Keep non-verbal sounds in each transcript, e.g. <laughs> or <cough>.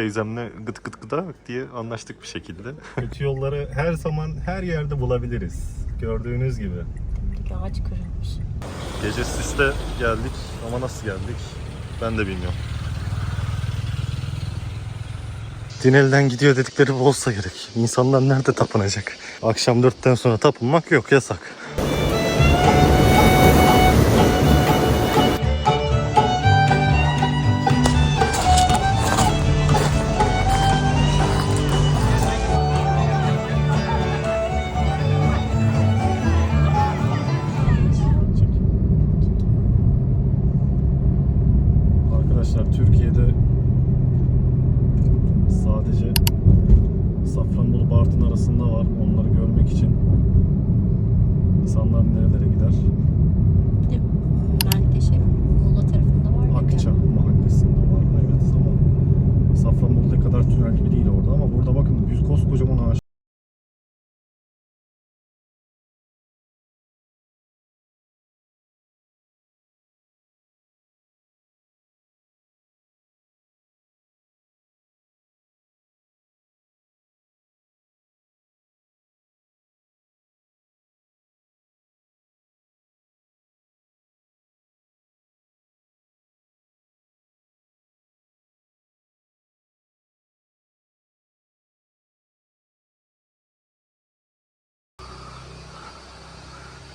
Teyzemle gıt gıt gıda diye anlaştık bir şekilde. Kötü yolları her zaman her yerde bulabiliriz. Gördüğünüz gibi. Bir ağaç kırılmış. Gece siste geldik ama nasıl geldik ben de bilmiyorum. Din elden gidiyor dedikleri bu olsa gerek. İnsanlar nerede tapınacak? Akşam dörtten sonra tapınmak yok yasak.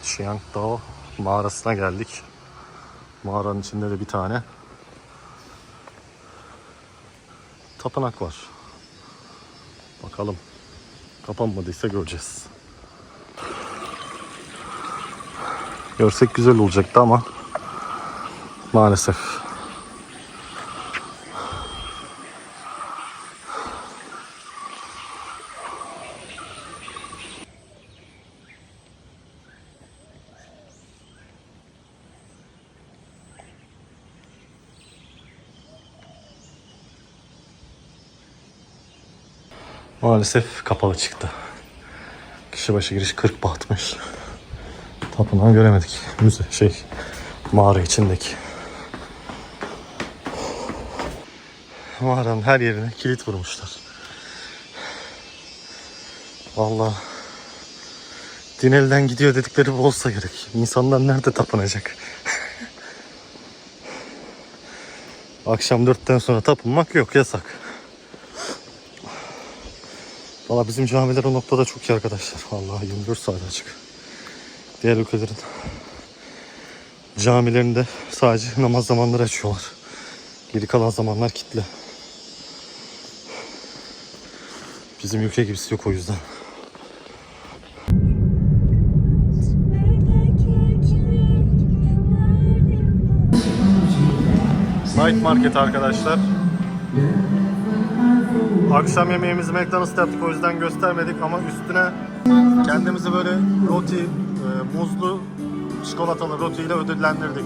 Chiang Dao mağarasına geldik. Mağaranın içinde de bir tane tapınak var. Bakalım kapanmadıysa göreceğiz. Görsek güzel olacaktı ama maalesef. Maalesef kapalı çıktı. Kişi başı giriş 40 bahtmış. Tapınağı göremedik. Müze şey mağara içindeki. Mağaranın her yerine kilit vurmuşlar. Vallahi din elden gidiyor dedikleri bu olsa gerek. İnsanlar nerede tapınacak? <laughs> Akşam dörtten sonra tapınmak yok yasak. Valla bizim camiler o noktada çok iyi arkadaşlar. Vallahi 24 saat açık. Diğer ülkelerin camilerinde sadece namaz zamanları açıyorlar. Geri kalan zamanlar kitle. Bizim ülke gibisi yok o yüzden. Night Market arkadaşlar. Akşam yemeğimizi McDonald's'ta yaptık o yüzden göstermedik ama üstüne kendimizi böyle roti, e, muzlu çikolatalı roti ile ödüllendirdik.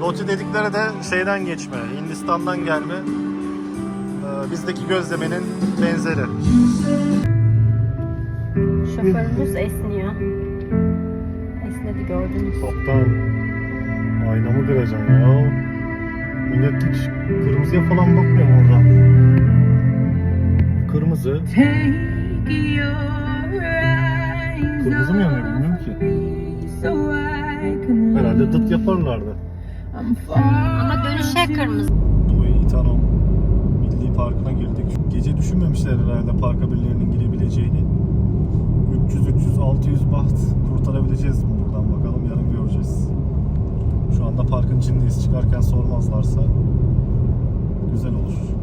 Roti dedikleri de şeyden geçme, Hindistan'dan gelme. e, bizdeki gözlemenin benzeri. Şoförümüz esniyor. Esnedi gördünüz. Kaptan aynamı kıracaksın ya. Millet hiç kırmızıya falan bakmıyor mu orada? Kırmızı. Kırmızı mı yanıyor bilmiyorum ki. Herhalde dıt yaparlardı. Ama dönüşe kırmızı. Doğu İtano Milli Parkı'na girdik. Gece düşünmemişler herhalde parka birilerinin girebileceğini. 300 300 600 baht kurtarabileceğiz mi buradan bakalım yarın göreceğiz. Şu anda parkın içindeyiz. Çıkarken sormazlarsa güzel olur.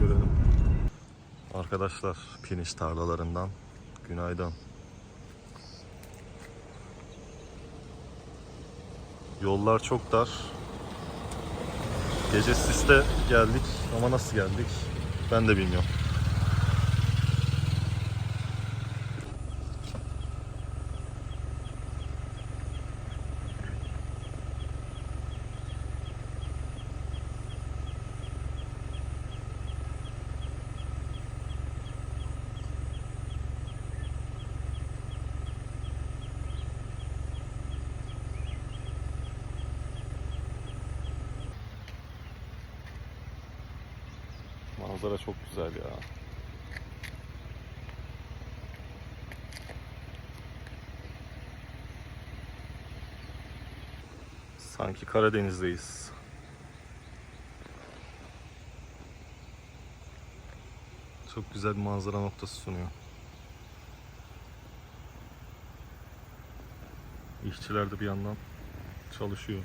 Görelim. Arkadaşlar pirinç tarlalarından günaydın. Yollar çok dar. Gece siste geldik ama nasıl geldik ben de bilmiyorum. Manzara çok güzel ya. Sanki Karadeniz'deyiz. Çok güzel bir manzara noktası sunuyor. İşçiler de bir yandan çalışıyor.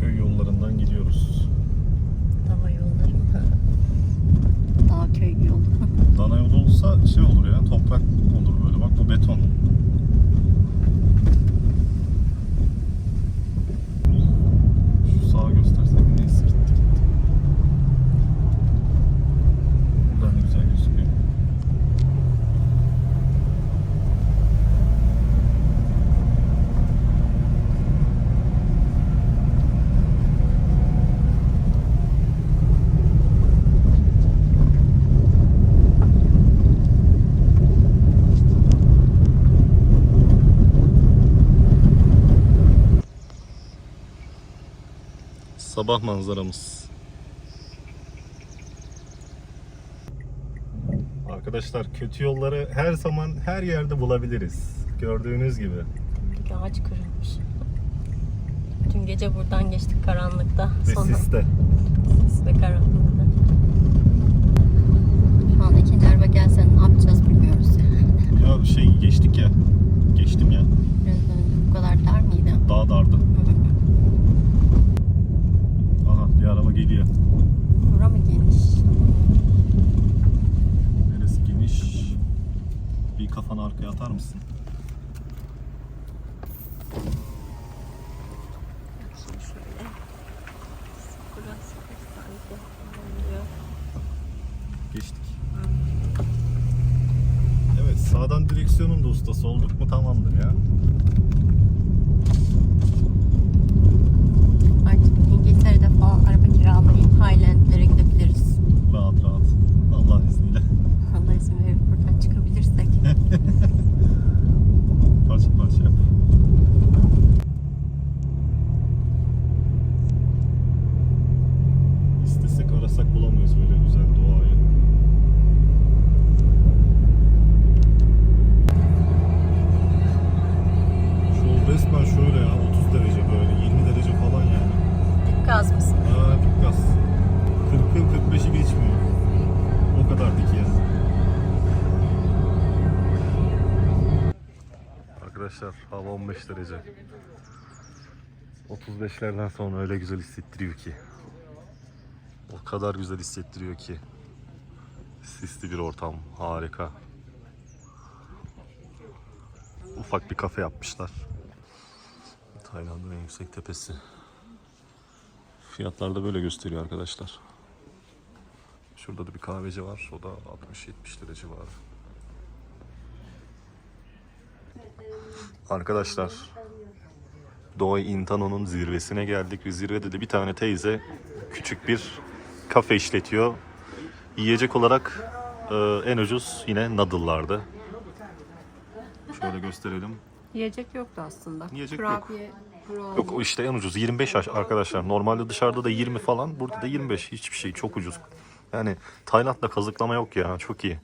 Köy yollarından gidiyoruz. Dava yolları mı? Dağ köy yolu. Dana yolu olsa şey olur ya toprak olur böyle bak bu beton. Şu sağa göstersek neyse gitti gitti. Buradan ne güzel gözüküyor. Sabah manzaramız. Arkadaşlar kötü yolları her zaman her yerde bulabiliriz. Gördüğünüz gibi. Bir ağaç kırılmış. Dün gece buradan geçtik karanlıkta. Ve Sonra siste. sis ve karanlıkta. Şu an ikinci araba gelse ne yapacağız bilmiyoruz yani. Ya şey geçtik ya. Geçtim ya. Biraz önce bu kadar dar mıydı? Daha dardı. Aha bir araba geliyor. Bura mı geniş? Neresi geniş? Bir kafanı arkaya atar mısın? Şimdi şöyle. Burası sanki. oluyor. Geçtik. Evet sağdan direksiyonun da ustası olduk mu tamamdır ya. Artık İngiltere'de falan araba kiralayıp Highland'lere gidebiliriz. Rahat rahat. Allah izniyle. Allah izin verir buradan çıkabilirsek. Parça parça yap. İstesek arasak bulamayız böyle güzel doğayı. Şu yol resmen şöyle ya 30 derece böyle 20 derece falan yani. Dik gaz mısın? Aa dik gaz. 40'ın 45'i geçmiyor. O kadar dik ya. Arkadaşlar hava 15 derece. 35'lerden sonra öyle güzel hissettiriyor ki. O kadar güzel hissettiriyor ki. Sisli bir ortam. Harika. Ufak bir kafe yapmışlar. Tayland'ın en yüksek tepesi. Fiyatlar da böyle gösteriyor arkadaşlar. Şurada da bir kahveci var. O da 60-70 lira civarı. Arkadaşlar Doğu Intano'nun zirvesine geldik ve zirvede de bir tane teyze küçük bir kafe işletiyor. Yiyecek olarak e, en ucuz yine noodle'lardı. Şöyle gösterelim. Yiyecek yoktu aslında. Yiyecek yok. Kurabiye. Yok o işte en ucuz 25 yaş arkadaşlar. Normalde dışarıda da 20 falan. Burada da 25. Hiçbir şey çok ucuz. Yani Tayland'da kazıklama yok ya. Çok iyi.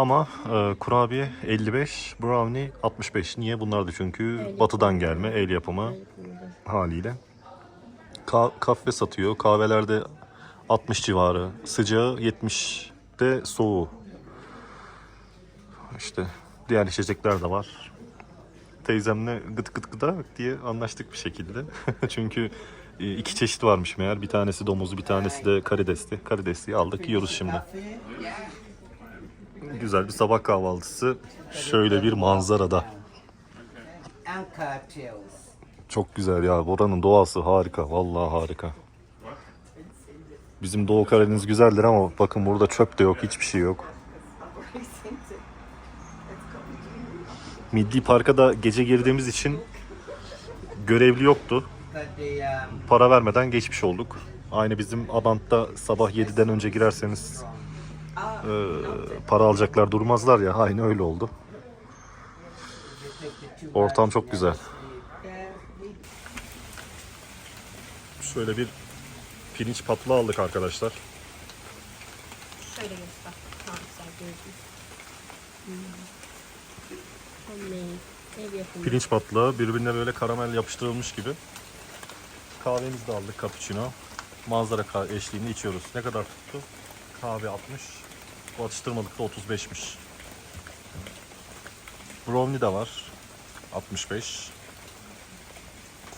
Ama e, kurabiye 55, brownie 65. Niye? Bunlar da çünkü batıdan gelme el yapımı haliyle. ka- kahve satıyor. Kahvelerde 60 civarı. Sıcağı 70'de soğuğu. İşte diğer içecekler de var. Teyzemle gıt gıt gıda diye anlaştık bir şekilde. <laughs> Çünkü e, iki çeşit varmış meğer. Bir tanesi domuzlu, bir tanesi de karidesli. Karidesliyi aldık, yiyoruz şimdi. Güzel bir sabah kahvaltısı. Şöyle bir manzarada. Çok güzel ya. Oranın doğası harika. Vallahi harika. Bizim Doğu Karadeniz güzeldir ama bakın burada çöp de yok. Hiçbir şey yok. Milli Park'a da gece girdiğimiz için görevli yoktu. Para vermeden geçmiş olduk. Aynı bizim Abant'ta sabah 7'den önce girerseniz e, para alacaklar durmazlar ya. Aynı öyle oldu. Ortam çok güzel. Şöyle bir pirinç patlı aldık arkadaşlar. Şöyle göster. Tamam. Hmm. Pirinç patlağı birbirine böyle karamel yapıştırılmış gibi. Kahvemizi de aldık cappuccino. Manzara eşliğinde içiyoruz. Ne kadar tuttu? Kahve 60. Bu atıştırmalık da 35'miş. Brownie de var. 65.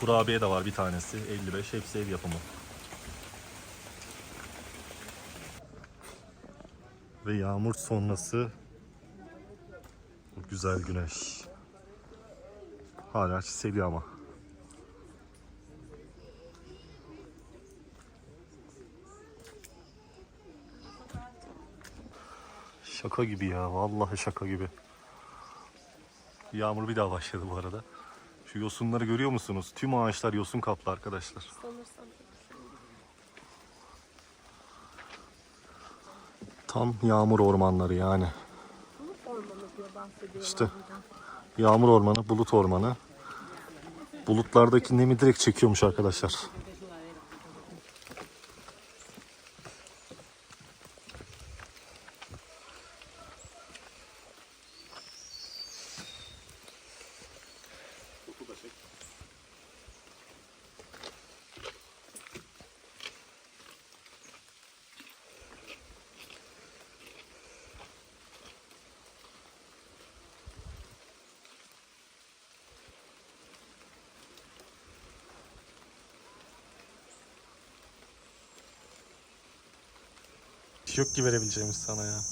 Kurabiye de var bir tanesi. 55. Hepsi ev yapımı. Ve yağmur sonrası güzel güneş. Hala çiseliyor ama. Şaka gibi ya. Vallahi şaka gibi. Yağmur bir daha başladı bu arada. Şu yosunları görüyor musunuz? Tüm ağaçlar yosun kaplı arkadaşlar. Tam yağmur ormanları yani. İşte yağmur ormanı, bulut ormanı. Bulutlardaki nemi direkt çekiyormuş arkadaşlar. Yok ki verebileceğimiz sana ya.